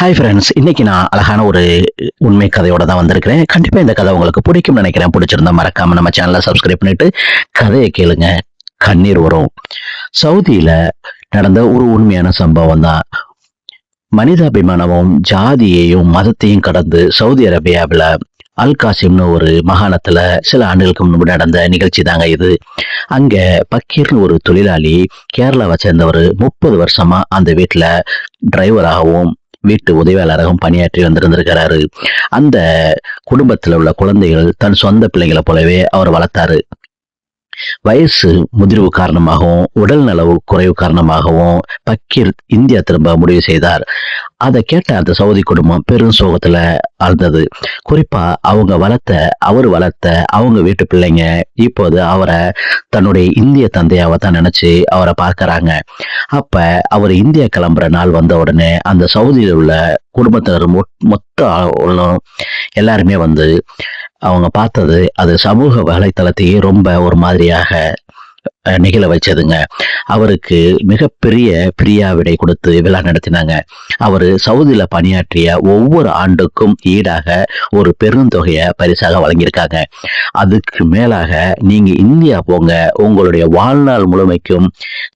Hi friends இன்னைக்கு நான் அழகான ஒரு உண்மை கதையோட தான் வந்திருக்கிறேன். கண்டிப்பாக இந்த கதை உங்களுக்கு பிடிக்கும்னு நினைக்கிறேன். பிடிச்சிருந்தா மறக்காம நம்ம சேனலை சப்ஸ்கிரைப் பண்ணிட்டு கதையை கேளுங்க. கண்ணீர் வரும். சவுதியில நடந்த ஒரு உண்மையான சம்பவம் தான். மனிதாபிமானமும் ஜாதியையும் மதத்தையும் கடந்து சவுதி அரேபியாவில் அல்காசிம்னு ஒரு மாகாணத்துல சில ஆண்டுகளுக்கு முன்பு நடந்த நிகழ்ச்சி தாங்க இது. அங்க பக்கீர்னு ஒரு தொழிலாளி கேரளாவை சேர்ந்தவர் முப்பது வருஷமா அந்த வீட்டில் டிரைவராகவும் வீட்டு உதவியாளராகவும் பணியாற்றி வந்திருந்திருக்கிறாரு. அந்த குடும்பத்தில் உள்ள குழந்தைகள் தன் சொந்த பிள்ளைகளை போலவே அவர் வளர்த்தாரு. வயசு முதிர்வு காரணமாகவும் உடல் நலவு குறைவு காரணமாகவும் பக்கீர் இந்தியா திரும்ப முடிவு செய்தார். அதை கேட்ட அந்த சவுதி குடும்பம் பெரும் சோகத்துல ஆழ்ந்தது குறிப்பா அவங்க வளர்த்த அவர் வளர்த்த அவங்க வீட்டு பிள்ளைங்க இப்போது அவரை தன்னுடைய இந்திய தந்தையாவை தான் நினைச்சு அவரை பார்க்கறாங்க. அப்ப அவர் இந்தியா கிளம்புற நாள் வந்த உடனே அந்த சவுதியில் உள்ள குடும்பத்தினர் மொ- மொத்த எல்லாருமே வந்து அவங்க பார்த்தது அது சமூக வலைத்தளத்தையே ரொம்ப ஒரு மாதிரியாக அஹ், நிகழ வச்சதுங்க. அவருக்கு மிகப்பெரிய பிரியா விடை கொடுத்து விழா நடத்தினாங்க. அவர் சவுதியில் பணியாற்றிய ஒவ்வொரு ஆண்டுக்கும் ஈடாக ஒரு பெருந்தொகையை பரிசாக வழங்கியிருக்காங்க. அதுக்கு மேலாக நீங்க இந்தியா போங்க உங்களுடைய வாழ்நாள் முழுமைக்கும்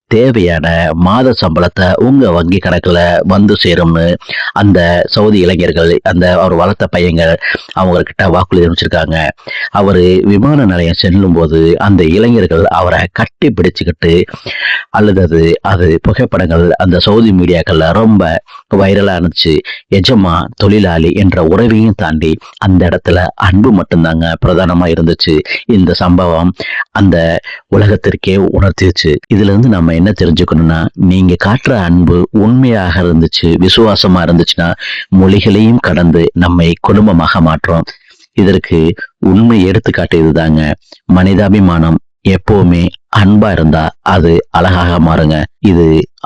தேவையான மாத சம்பளத்தை உங்க வங்கி கணக்குல வந்து சேரும்னு அந்த சவுதி இளைஞர்கள் அந்த அவர் வளர்த்த பையங்கள் அவங்கக்கிட்ட வாக்குறுதி அனுப்பிச்சிருக்காங்க. அவரு விமான நிலையம் செல்லும் போது அந்த இளைஞர்கள் அவரை கட்டி பிடிச்சுக்கிட்டு அல்லது அது புகைப்படங்கள் அந்த சவுதி மீடியாக்கள்ல ரொம்ப வைரலா இருந்துச்சு. எஜமா தொழிலாளி என்ற உறவையும் தாண்டி அந்த இடத்துல அன்பு மட்டும்தாங்க பிரதானமா இருந்துச்சு. இந்த சம்பவம் அந்த உலகத்திற்கே உணர்த்திச்சு இதுல இருந்து நம்ம என்ன தெரிஞ்சுக்கணும்னா நீங்க காட்டுற அன்பு உண்மையாக இருந்துச்சு விசுவாசமா இருந்துச்சுன்னா மொழிகளையும் கடந்து நம்மை குடும்பமாக மாற்றோம். இதற்கு உண்மை எடுத்துக்காட்டு இதுதாங்க. மனிதாபிமானம் எப்பவுமே அன்பா இருந்தா அது அழகாக மாறுங்க. இது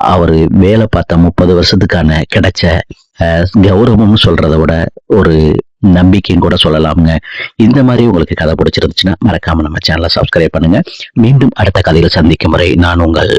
அவரு வேலை பார்த்த முப்பது வருஷத்துக்கான கிடைச்ச அஹ், கௌரவம்னு சொல்றதை விட ஒரு நம்பிக்கையும் கூட சொல்லலாம்ங்க. இந்த மாதிரி உங்களுக்கு கதை பிடிச்சிருந்துச்சுன்னா மறக்காம நம்ம சேனலை சப்ஸ்கிரைப் பண்ணுங்க. மீண்டும் அடுத்த கதையில் சந்திக்கும் முறை நான் உங்கள்